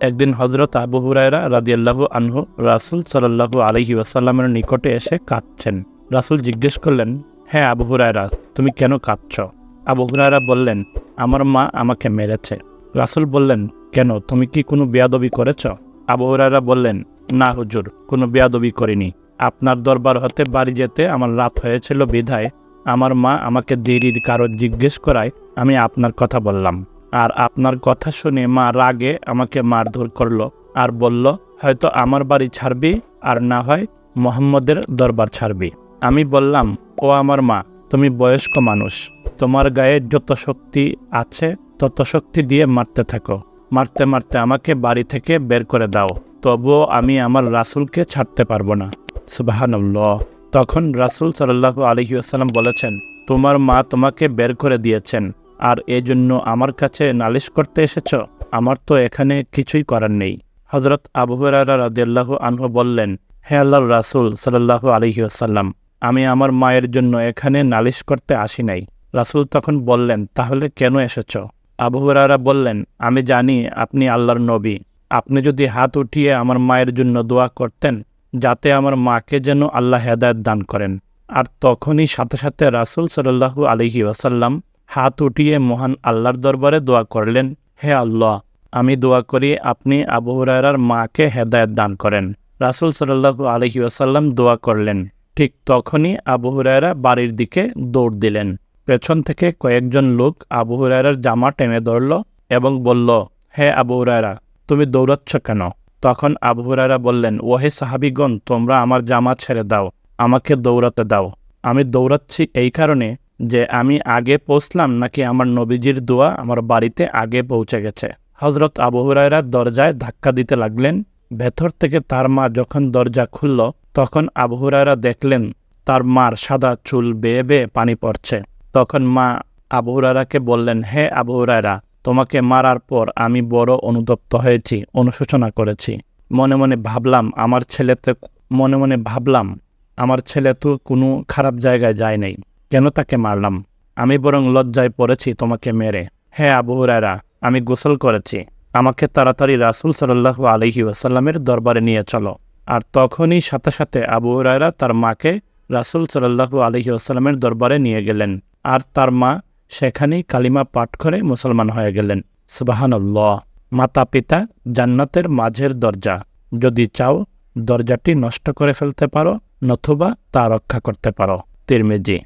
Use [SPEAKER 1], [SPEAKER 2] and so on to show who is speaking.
[SPEAKER 1] একদিন হজরত আবু হুরায়রা রাদিয়াল্লাহু আনহু রাসুল সাল্লাল্লাহু আলহি ওয়াসাল্লামের নিকটে এসে কাঁদছেন। রাসুল জিজ্ঞেস করলেন হ্যাঁ আবু হুরায়রা, তুমি কেন কাঁদছ? আবু হুরায়রা বললেন, আমার মা আমাকে মেরেছে। রাসুল বললেন, কেন, তুমি কি কোনো বেয়াদবি করেছ? আবু হুরায়রা বললেন, না হুজুর, কোনো বেয়াদবি করিনি। আপনার দরবার হতে বাড়ি যেতে আমার রাত হয়েছিল বিধায়। আমার মা আমাকে দেরির কারণ জিজ্ঞেস করায় আমি আপনার কথা বললাম। আর আপনার কথা শুনে মা রাগে আমাকে মারধর করল আর বলল, হয়তো আমার বাড়ি ছাড়বি আর না হয় মোহাম্মদের দরবার ছাড়বি। আমি বললাম, ও আমার মা, তুমি বয়স্ক মানুষ। তোমার গায়ে যত শক্তি আছে, তত শক্তি দিয়ে মারতে থাকো। মারতে মারতে আমাকে বাড়ি থেকে বের করে দাও। তবুও আমি আমার রাসুলকে ছাড়তে পারব না। সুবাহানুল্লাহ। তখন রাসুল সাল্লাহ আলহিউসাল্লাম বলেছেন, তোমার মা তোমাকে বের করে দিয়েছেন। আর এজন্য আমার কাছে নালিশ করতে এসেছ? আমার তো এখানে কিছুই করার নেই। হজরত আবু হুরারা রাদিয়াল্লাহু আনহু বললেন, হে আল্লাহর রাসুল সাল্লাল্লাহু আলাইহি আসাল্লাম আমি আমার মায়ের জন্য এখানে নালিশ করতে আসি নাই। রাসুল তখন বললেন, তাহলে কেন এসেছ? আবু বললেন, আমি জানি আপনি আল্লাহর নবী। আপনি যদি হাত উঠিয়ে আমার মায়ের জন্য দোয়া করতেন, যাতে আমার মাকে যেন আল্লাহ হেদায়ত দান করেন। আর তখনই সাথে সাথে রাসুল সাল্লাহু আলহি ওয়াসাল্লাম হাত উঠিয়ে মহান আল্লাহর দরবারে দোয়া করলেন, হে আল্লাহ, আমি দোয়া করি আপনি আবু হুরায়রার মাকে হেদায়ত দান করেন। রাসুল সাল্লাহু আলহি ওয়াসাল্লাম দোয়া করলেন। ঠিক তখনই আবু হুরায়রা বাড়ির দিকে দৌড় দিলেন। পেছন থেকে কয়েকজন লোক আবু হুরায়রার জামা টেনে ধরল এবং বলল, হে আবু হুরায়রা, তুমি দৌড়াচ্ছ কেন? তখন আবু হুরায়রা বললেন, ওহে সাহাবিগণ, তোমরা আমার জামা ছেড়ে দাও, আমাকে দৌড়াতে দাও। আমি দৌড়াচ্ছি এই কারণে যে আমি আগে পৌঁছলাম নাকি আমার নবীজির দোয়া আমার বাড়িতে আগে পৌঁছে গেছে। হজরত আবু হুরায়রা দরজায় ধাক্কা দিতে লাগলেন। ভেতর থেকে তার মা যখন দরজা খুলল, তখন আবু হুরায়রা দেখলেন, তার মার সাদা চুল বেয়ে বেয়ে পানি পড়ছে। তখন মা আবু বললেন, হে আবু হুরায়রা, তোমাকে মারার পর আমি বড় অনুতপ্ত হয়েছি, অনুশোচনা করেছি। মনে মনে ভাবলাম, আমার ছেলেতে, মনে মনে ভাবলাম, আমার ছেলে তো কোনো খারাপ জায়গায় যায় নাই। কেন তাকে মারলাম? আমি বরং লজ্জায় পড়েছি তোমাকে মেরে। হ্যাঁ আবু হুরায়রা, আমি গোসল করেছি। আমাকে তাড়াতাড়ি রাসুল সাল্লাহ আলহি ওয়াসাল্লামের দরবারে নিয়ে চলো। আর তখনই সাথে সাথে আবু হুরায়রা তার মাকে রাসুল সাল্লাহু আলহি আসাল্লামের দরবারে নিয়ে গেলেন। আর তার মা সেখানেই কালিমা পাঠ করে মুসলমান হয়ে গেলেন। সুবাহানল্লাহ। মাতা পিতা জান্নাতের মাঝের দরজা। যদি চাও দরজাটি নষ্ট করে ফেলতে পারো, নতুবা তা রক্ষা করতে পারো। তিরমেজি।